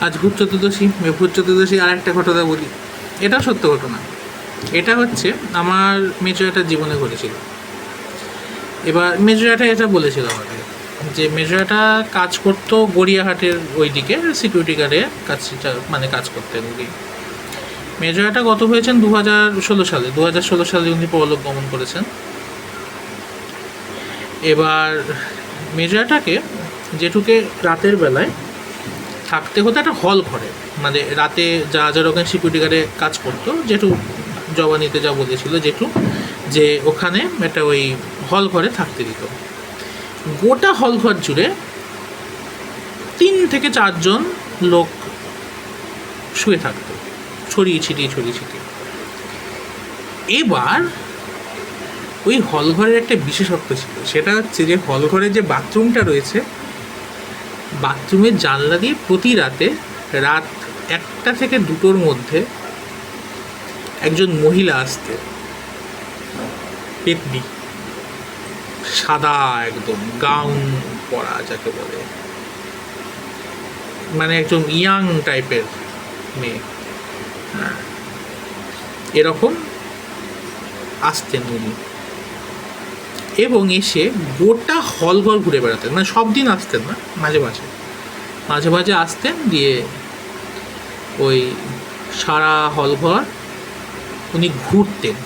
আজ ভূত চতুর্দশী ভূত চতুর্দশী আর একটা ঘটনা বলি। এটা সত্য ঘটনা। এটা হচ্ছে আমার মেজরাটার জীবনে ঘটেছিল। এবার মেজরাটা এটা বলেছিল আমাকে যে মেজরাটা কাজ করতো গড়িয়াহাটের ওই দিকে সিকিউরিটি গার্ডে কাজ মানে কাজ করতেন উনি। মেজরাটা গত হয়েছেন দু হাজার ষোলো সালে। দু হাজার ষোলো সালে উনি পরলোক গমন করেছেন। এবার মেজরাটাকে যেটুকে রাতের বেলায় থাকতে হতো, একটা হল ঘরে। মানে রাতে যা যা রকম সিকিউরিটি গার্ডে কাজ করতো যেটু জবানিতে যা বলেছিল যেটু যে ওখানে একটা ওই হল ঘরে থাকতে দিত। গোটা হল ঘর জুড়ে তিন থেকে চারজন লোক শুয়ে থাকতো, ছড়িয়ে ছিটিয়ে ছড়িয়ে ছিটিয়ে। এবার ওই হল ঘরের একটা বিশেষত্ব ছিল, সেটা হচ্ছে যে হল ঘরের যে বাথরুমটা রয়েছে বাথরুমের জানলা দিয়ে প্রতি রাতে রাত একটা থেকে দুটোর মধ্যে একজন মহিলা আসতে। পেতনি সাদা একদম, গাউন পরা যাকে বলে। মানে একজন ইয়াং টাইপের মেয়ে। হ্যাঁ। এরকম আসতেন উনি। এবং এসে গোটা হল ঘর ঘুরে বেড়াতেন। মানে সব দিন আসতেন না, মাঝে মাঝে। মাঝে মাঝে আসতেন দিয়ে ওই সারা হল ঘর উনি ঘুরতেন।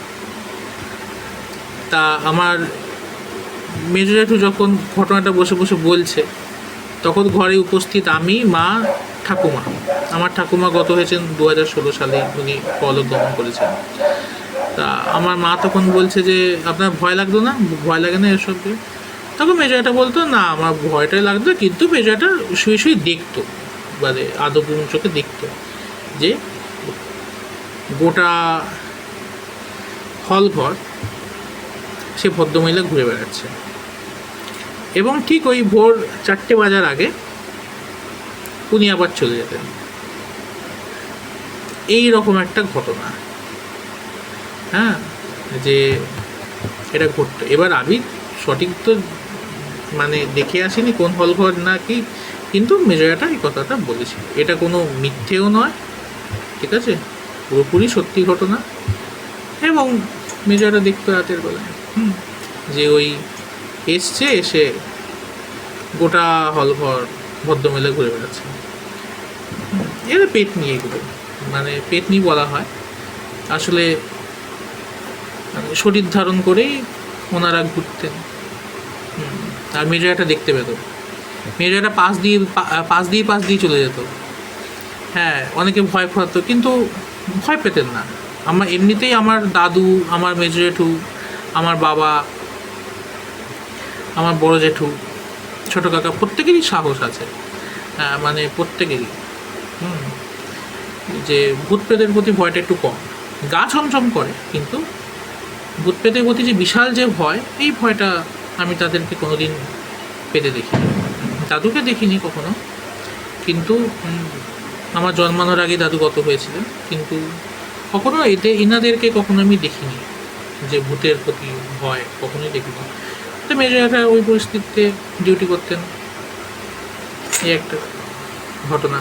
তা আমার মেজরেটু যখন ঘটনাটা বসে বসে বলছে, তখন ঘরে উপস্থিত আমি, মা, ঠাকুমা। আমার ঠাকুমা গত হয়েছেন দু হাজার ষোলো সালে, উনি পলক গমন করেছেন। তা আমার মা তখন বলছে যে, আপনার ভয় লাগতো না? ভয় লাগে না এসব দিয়ে? তখন মেজরাটা বলতো, না, আমার ভয়টাই লাগতো, কিন্তু মেজরাটা শুয়ে শুয়ে দেখতো মানে আদপুর চোখে দেখতো যে গোটা হল ঘর সে ভদ্রমহিলা ঘুরে বেড়াচ্ছে। এবং ঠিক ওই ভোর চারটে বাজার আগে উনি আবার চলে যেতেন। এই রকম একটা ঘটনা। হ্যাঁ যে এটা ঘটতো এবার আমি সঠিক তো মানে দেখে আসিনি কোন হল ঘর না কি কিন্তু মেজরাটা এই কথাটা বলেছিল। এটা কোনো মিথ্যেও নয় ঠিক আছে? পুরোপুরি সত্যি ঘটনা। এবং মেজরাটা দেখতো রাতের বেলায়। হুম, যে ওই এসছে এসে গোটা হল ঘর ভদ্রমেলে ঘুরে বেড়াচ্ছে। এরা পেট নিয়ে এগুলো মানে পেটনি বলা হয়। আসলে শরীর ধারণ করেই ওনারা ঘুরতেন। আর মেজরাটা দেখতে পেত। মির্জাটা পাশ দিয়ে পাশ দিয়ে পাশ দিয়ে চলে যেত। হ্যাঁ অনেকে ভয় পাতো, কিন্তু ভয় পেতেন না। আমার এমনিতেই আমার দাদু, আমার মেজো জেঠু আমার বাবা, আমার বড় জেঠু, ছোটো কাকা, প্রত্যেকেরই সাহস আছে। হ্যাঁ মানে প্রত্যেকেরই। যে ভূত প্রেতের প্রতি ভয়টা একটু কম। গা ছমছম করে, কিন্তু ভূত প্রেতের প্রতি যে বিশাল যে ভয়, এই ভয়টা আমি তাদেরকে কোনোদিন পেতে দেখিনি। দাদুকে দেখিনি কখনো। কিন্তু আমার জন্মানোর আগে দাদু গত কিন্তু কখনো এতে, ইনাদেরকে কখনো আমি দেখিনি যে ভূতের প্রতি ভয়, কখনোই দেখিনি। তো মেজরাটা ওই পরিস্থিতিতে ডিউটি করতেন। এই একটা ঘটনা।